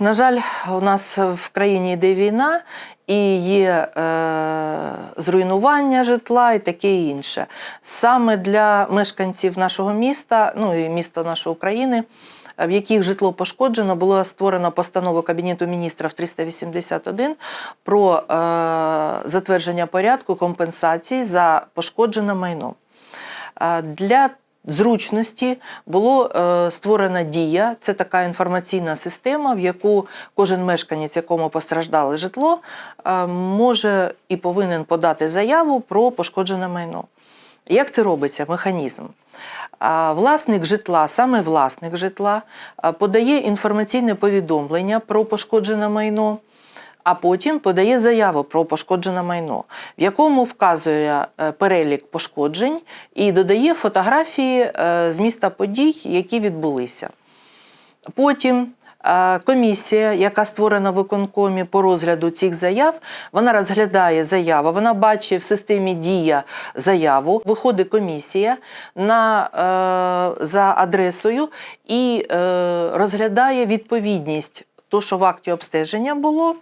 на жаль, у нас в країні йде війна і є е, зруйнування житла і таке інше. Саме для мешканців нашого міста, ну і міста нашої України, в яких житло пошкоджено, було створено постанову Кабінету міністрів 381 про е, затвердження порядку компенсації за пошкоджене майно. Е, Для зручності було е, створена дія. Це така інформаційна система, в яку кожен мешканець, якому постраждало житло, е, може і повинен подати заяву про пошкоджене майно. Як це робиться? Механізм. Власник житла, саме власник житла, подає інформаційне повідомлення про пошкоджене майно а потім подає заяву про пошкоджене майно, в якому вказує е, перелік пошкоджень і додає фотографії е, з міста подій, які відбулися. Потім е, комісія, яка створена в виконкомі по розгляду цих заяв, вона розглядає заяву, вона бачить в системі дія заяву. Виходить комісія на, за адресою і розглядає відповідність, то, що в акті обстеження було.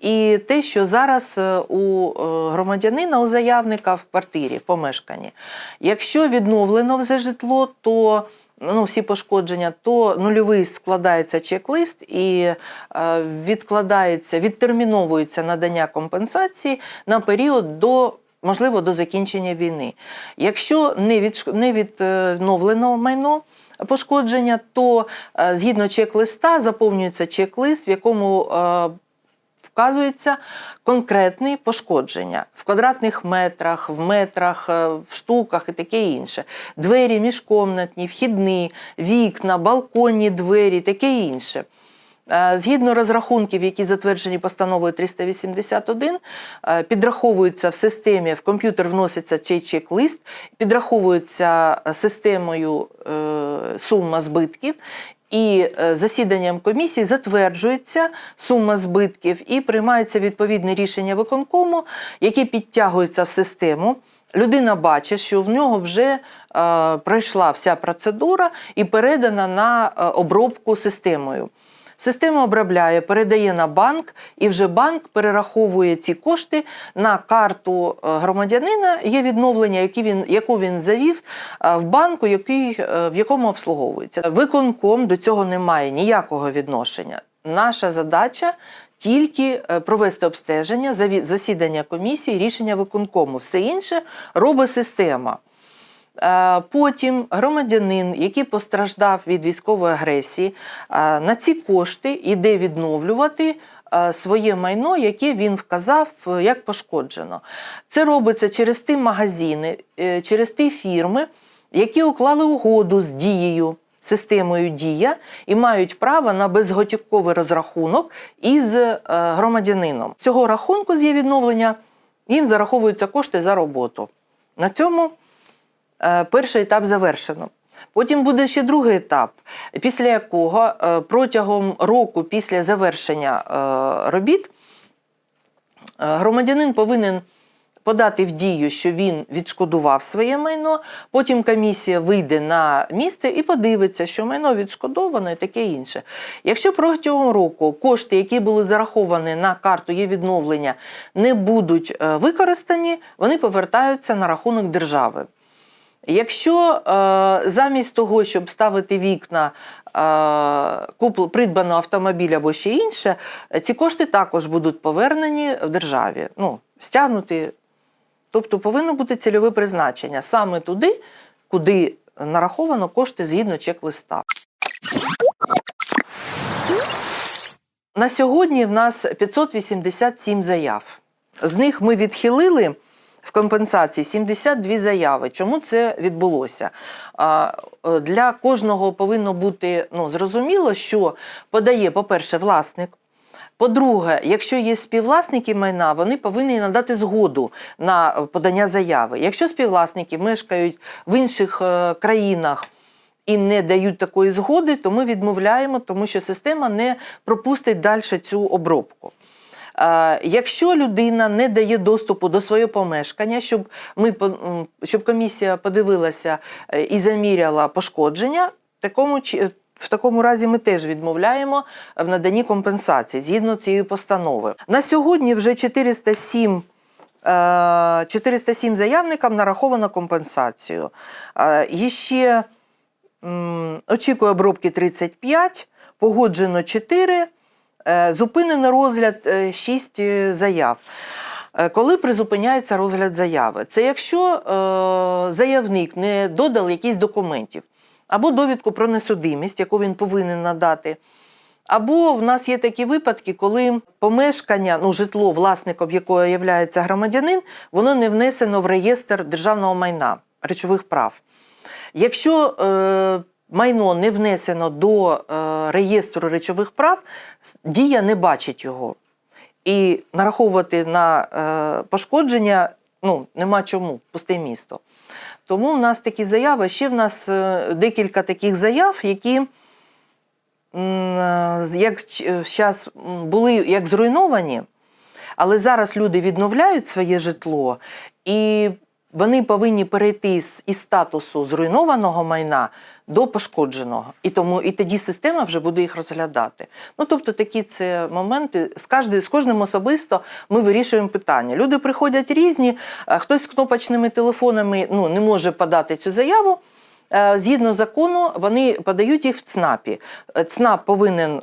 І те, що зараз е, у е, громадянина, у заявника в квартирі, в помешканні. Якщо відновлено вже житло, то ну, всі пошкодження, то нульовий складається чек-лист і е, відкладається, відтерміновується надання компенсації на період до. Можливо, до закінчення війни. Якщо не від, не відновлено майно пошкодження, то згідно чек-листа заповнюється чек-лист, в якому вказується конкретні пошкодження в квадратних метрах, в метрах, е, в штуках і таке інше. Двері міжкомнатні, вхідні, вікна, балконні двері, таке інше. Е, Згідно розрахунків, які затверджені постановою 381, е, підраховується в системі, в комп'ютер вноситься цей чек-лист, підраховується системою сума збитків, і е, засіданням комісії затверджується сума збитків і приймається відповідне рішення виконкому, яке підтягується в систему. Людина бачить, що в нього вже е, пройшла вся процедура і передана на е, обробку системою. Система обробляє, передає на банк, і вже банк перераховує ці кошти на карту е, громадянина. Є відновлення, які він, яку він завів е, в банку, який, е, в якому обслуговується. Виконком до цього не має ніякого відношення. Наша задача. Тільки провести обстеження, засідання комісії, рішення виконкому. Все інше робить система. Е, Потім громадянин, який постраждав від військової агресії, е, на ці кошти йде відновлювати е, своє майно, яке він вказав як пошкоджено. Це робиться через ті магазини, через ті фірми, які уклали угоду з дією. Системою Дія і мають право на безготівковий розрахунок із громадянином. Цього рахунку з є відновлення їм зараховуються кошти за роботу. На цьому перший етап завершено. Потім буде ще другий етап, після якого е, протягом року після завершення е, робіт е, громадянин повинен подати в дію, що він відшкодував своє майно. Потім комісія вийде на місце і подивиться, що майно відшкодовано і таке інше. Якщо протягом року кошти, які були зараховані на карту є відновлення, не будуть е, використані, вони повертаються на рахунок держави. Якщо е, замість того, щоб ставити вікна, е, купл, придбано автомобіль або ще інше, ці кошти також будуть повернені в державі, ну, стягнуті. Тобто повинно бути цільове призначення саме туди, куди нараховано кошти згідно чек-листа. На сьогодні в нас 587 заяв. З них ми відхилили в компенсації 72 заяви. Чому це відбулося? Е, Для кожного повинно бути ну, зрозуміло, що подає, по-перше, власник. По-друге, якщо є співвласники майна, вони повинні надати згоду на подання заяви. Якщо співвласники мешкають в інших е, країнах і не дають такої згоди, то ми відмовляємо, тому що система не пропустить далі цю обробку. Е, Якщо людина не дає доступу до свого помешкання, щоб ми щоб комісія подивилася е, і заміряла пошкодження, такому в такому разі ми теж відмовляємо в наданні компенсації згідно цієї постанови. На сьогодні вже 407 е, 407 заявникам нараховано компенсацію. Е, І ще очікує обробки 35, погоджено 4, е, зупинено розгляд 6 заяв. Е, Коли призупиняється розгляд заяви? Це якщо е, заявник не додав якісь документів, або довідку про несудимість, яку він повинен надати. Або в нас є такі випадки, коли помешкання, ну житло, власником якого є громадянин, воно не внесено в реєстр державного майна речових прав. Якщо е, майно не внесено до е, реєстру речових прав, дія не бачить його. І нараховувати на е, пошкодження ну, нема чому, пусте місто. Тому в нас такі заяви. Ще в нас е, декілька таких заяв, які як зараз були як зруйновані, але зараз люди відновляють своє житло, і вони повинні перейти із статусу зруйнованого майна до пошкодженого. І тому і тоді система вже буде їх розглядати. Ну тобто такі це моменти. З кожним, з кожним особисто ми вирішуємо питання. Люди приходять різні, хтось з кнопочними телефонами ну, не може подати цю заяву. Е, Згідно закону, вони подають їх в ЦНАПі. Е, ЦНАП повинен е,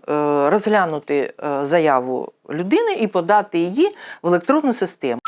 розглянути е, заяву людини і подати її в електронну систему.